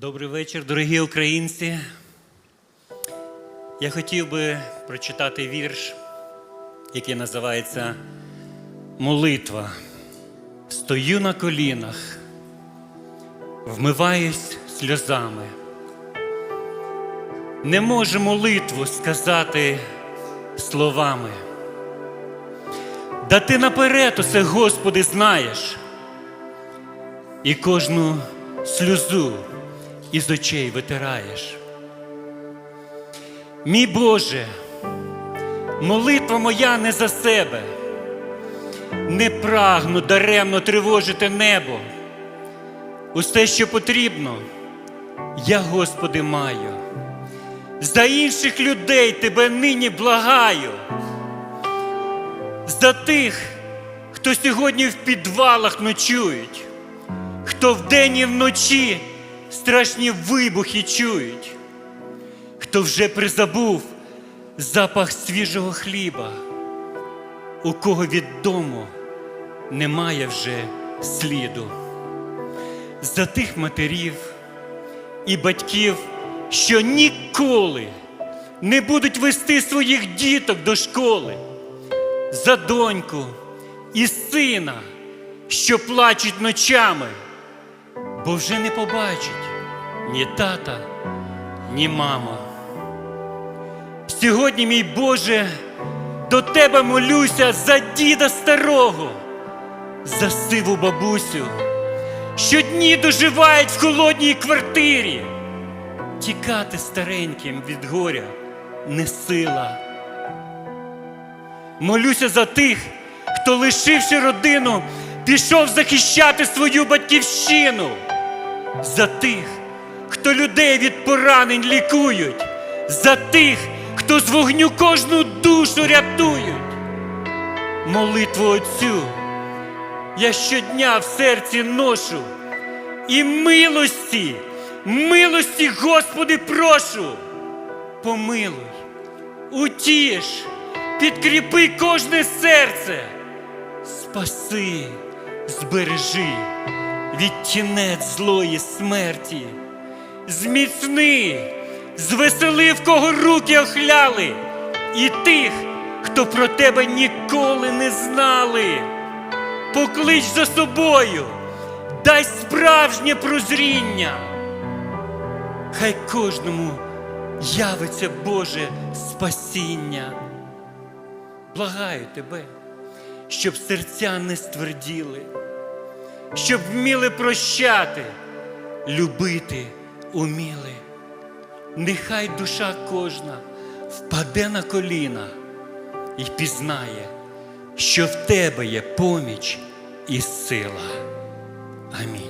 Добрий вечір, дорогі українці. Я хотів би прочитати вірш, який називається Молитва. Стою на колінах, вмиваюсь сльозами. Не можу молитву сказати словами. Да ти наперед усе, Господи, знаєш, і кожну сльозу із очей витираєш. Мій Боже, молитва моя не за себе, не прагну даремно тривожити небо. Усе, що потрібно, я, Господи, маю. За інших людей Тебе нині благаю. За тих, хто сьогодні в підвалах ночують, хто вдень і вночі страшні вибухи чують, хто вже призабув запах свіжого хліба, у кого від дому немає вже сліду. За тих матерів і батьків, що ніколи не будуть вести своїх діток до школи, за доньку і сина, що плачуть ночами бо вже не побачить ні тата, ні мама. Сьогодні, мій Боже, до Тебе молюся за діда старого, за сиву бабусю, що дні доживають в холодній квартирі. Тікати стареньким від горя не сила. Молюся за тих, хто, лишивши родину, пішов захищати свою батьківщину за тих, хто людей від поранень лікують, за тих, хто з вогню кожну душу рятують. Молитву Отцю я щодня в серці ношу і милості, милості, Господи, прошу. Помилуй, утіш, підкріпи кожне серце, спаси, збережи від тінець злої смерті. Зміцни, звесели, в кого руки охляли, і тих, хто про тебе ніколи не знали. Поклич за собою, дай справжнє прозріння. Хай кожному явиться Боже спасіння. Благаю тебе, щоб серця не стверділи щоб вміли прощати, любити уміли. Нехай душа кожна впаде на коліна і пізнає, що в тебе є поміч і сила. Амінь.